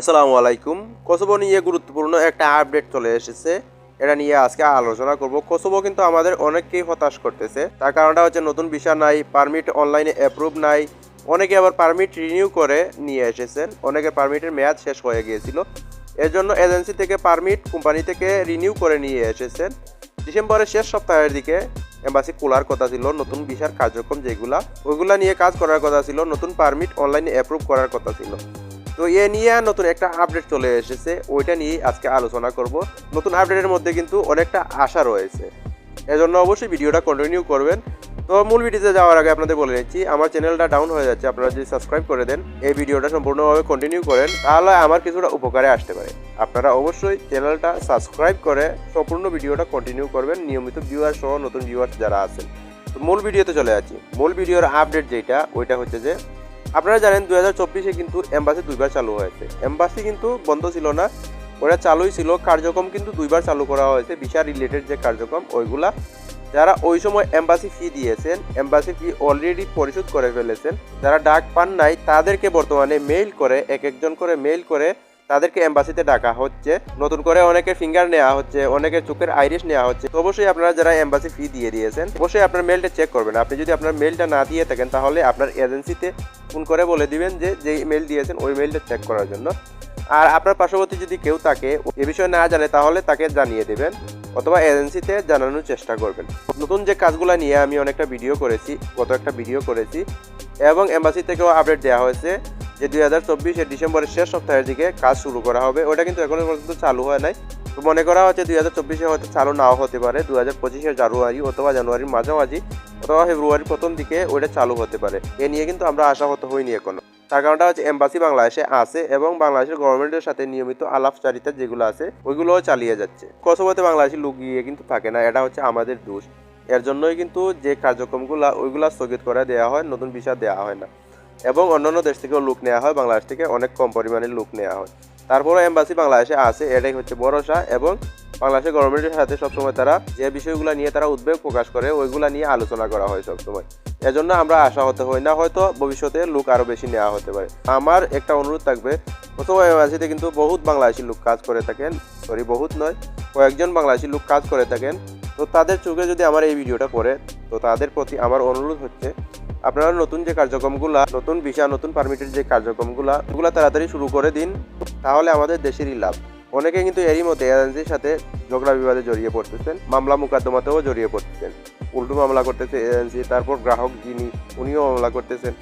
আসসালামু আলাইকুম। কোসোভো নিয়ে গুরুত্বপূর্ণ একটা আপডেট চলে এসেছে। এটা নিয়ে আজকে আলোচনা করব। কোসোভো কিন্তু আমাদের অনেককেই হতাশ করতেছে। তার কারণটা হচ্ছে নতুন ভিসা নাই পারমিট অনলাইনে অ্যাপ্রুভ নাই। অনেকে আবার পারমিট রিনিউ করে নিয়ে এসেছেন। অনেকের পারমিটের মেয়াদ শেষ হয়ে গিয়েছিল। এর জন্য এজেন্সি থেকে পারমিট কোম্পানি থেকে রিনিউ করে নিয়ে এসেছেন। ডিসেম্বরের শেষ সপ্তাহের দিকে এম্বাসি খোলার কথা ছিল, নতুন ভিসার কার্যক্রম যেগুলা ওইগুলা নিয়ে কাজ করার কথা ছিল, নতুন পারমিট অনলাইনে অ্যাপ্রুভ করার কথা ছিল। তো এ নিয়ে নতুন একটা আপডেট চলে এসেছে। ওইটা নিয়ে আজকে আলোচনা করব। নতুন আপডেটের মধ্যে কিন্তু অনেকটা আশা রয়েছে। এজন্য অবশ্যই ভিডিওটা কন্টিনিউ করবেন। তো মূল ভিডিওতে যাওয়ার আগে আপনাদের বলে নিচ্ছি, আমার চ্যানেলটা ডাউন হয়ে যাচ্ছে, আপনারা যদি সাবস্ক্রাইব করে দেন, এই ভিডিওটা সম্পূর্ণভাবে কন্টিনিউ করেন, তাহলে আমার কিছুটা উপকারে আসতে পারে। আপনারা অবশ্যই চ্যানেলটা সাবস্ক্রাইব করে সম্পূর্ণ ভিডিওটা কন্টিনিউ করবেন, নিয়মিত ভিউয়ার সহ নতুন ভিউয়ার্স যারা আছেন। মূল ভিডিওতে চলে যাচ্ছি। মূল ভিডিওর আপডেট যেটা, ওইটা হচ্ছে যে আপনারা জানেন দু হাজার চব্বিশে কিন্তু এম্বাসি দুইবার চালু হয়েছে। এম্বাসি কিন্তু বন্ধ ছিল না, ওরা চালুই ছিল। কার্যক্রম কিন্তু দুইবার চালু করা হয়েছে, ভিসা রিলেটেড যে কার্যক্রম, ওইগুলা। যারা ওই সময় এম্বাসি ফি দিয়েছেন, এম্বাসি ফি অলরেডি পরিশোধ করে ফেলেছেন। যারা ডাক পান নাই, তাদেরকে বর্তমানে মেইল করে, এক একজন করে মেইল করে তাদেরকে এম্বাসিতে ডাকা হচ্ছে। নতুন করে অনেকের ফিঙ্গার নেওয়া হচ্ছে, অনেকের চোখের আইরিশ নেওয়া হচ্ছে। অবশ্যই আপনারা যারা এম্বাসি ফি দিয়ে দিয়েছেন, অবশ্যই আপনার মেলটা চেক করবেন। আপনি যদি আপনার মেলটা না দিয়ে থাকেন, তাহলে আপনার এজেন্সিতে ফোন করে বলে দিবেন যে, যেই মেল দিয়েছেন, ওই মেলটা চেক করার জন্য। আর আপনার পার্শ্ববর্তী যদি কেউ থাকে, এ বিষয়ে না জানে, তাহলে তাকে জানিয়ে দেবেন অথবা এজেন্সিতে জানানোর চেষ্টা করবেন। নতুন যে কাজগুলো নিয়ে আমি অনেকটা ভিডিও করেছি, গত একটা ভিডিও করেছি, এবং এম্বাসি থেকেও আপডেট দেওয়া হয়েছে। যে দুই হাজার চব্বিশের ডিসেম্বরের শেষ সপ্তাহের দিকে কাজ শুরু করা হবে। ওটা কিন্তু এখনও পর্যন্ত চালু হয় নাই। তো মনে করা হচ্ছে দুই হাজার চব্বিশে হয়তো চালু নাও হতে পারে। দু হাজার পঁচিশের জানুয়ারি অথবা জানুয়ারির মাঝামাঝি অথবা ফেব্রুয়ারির প্রথম দিকে ওইটা চালু হতে পারে। এ নিয়ে কিন্তু আমরা আশাহত হইনি এখনও। তার কারণটা হচ্ছে এম্বাসি বাংলাদেশে আছে এবং বাংলাদেশের গভর্নমেন্টের সাথে নিয়মিত আলাপচারিতা যেগুলো আছে, ওইগুলোও চালিয়ে যাচ্ছে। কসোভোতে বাংলাদেশি লোক গিয়ে কিন্তু থাকে না, এটা হচ্ছে আমাদের দোষ। এর জন্যই কিন্তু যে কার্যক্রমগুলো, ওইগুলা স্থগিত করে দেওয়া হয়, নতুন ভিসা দেওয়া হয় না। এবং অন্যান্য দেশ থেকেও লোক নেওয়া হয়, বাংলাদেশ থেকে অনেক কম পরিমাণে লোক নেওয়া হয়। তারপরে এম্বাসি বাংলাদেশে আছে, এটাই হচ্ছে ভরসা এবং বাংলাদেশের গভর্নমেন্টের সাথে সবসময় তারা যে বিষয়গুলো নিয়ে তারা উদ্বেগ প্রকাশ করে, ওইগুলা নিয়ে আলোচনা করা হয় সবসময়। এজন্য আমরা আশা হতে হই না, হয়তো ভবিষ্যতে লোক আরও বেশি নেওয়া হতে পারে। আমার একটা অনুরোধ থাকবে, প্রথম এম্বাসিতে কিন্তু বহুত বাংলাদেশি লোক কাজ করে থাকেন সরি বহুত নয়, কয়েকজন বাংলাদেশি লোক কাজ করে থাকেন। তো তাদের চোখে যদি আমার এই ভিডিওটা পড়ে, তো তাদের প্রতি আমার অনুরোধ হচ্ছে আপনারা নতুন যে কার্যক্রমগুলো, নতুন ভিসা, নতুন পারমিটের যে কার্যক্রমগুলো, ওগুলো তাড়াতাড়ি শুরু করে দিন, তাহলে আমাদের দেশেরই লাভ। অনেকে কিন্তু এরই মধ্যে এজেন্সির সাথে ঝগড়া বিবাদে জড়িয়ে পড়তেছেন, মামলা মোকদ্দমাতেও জড়িয়ে পড়তেছেন। উল্টো মামলা করতেছে এজেন্সি, তারপর গ্রাহক যিনি, উনিও মামলা করতেছেন।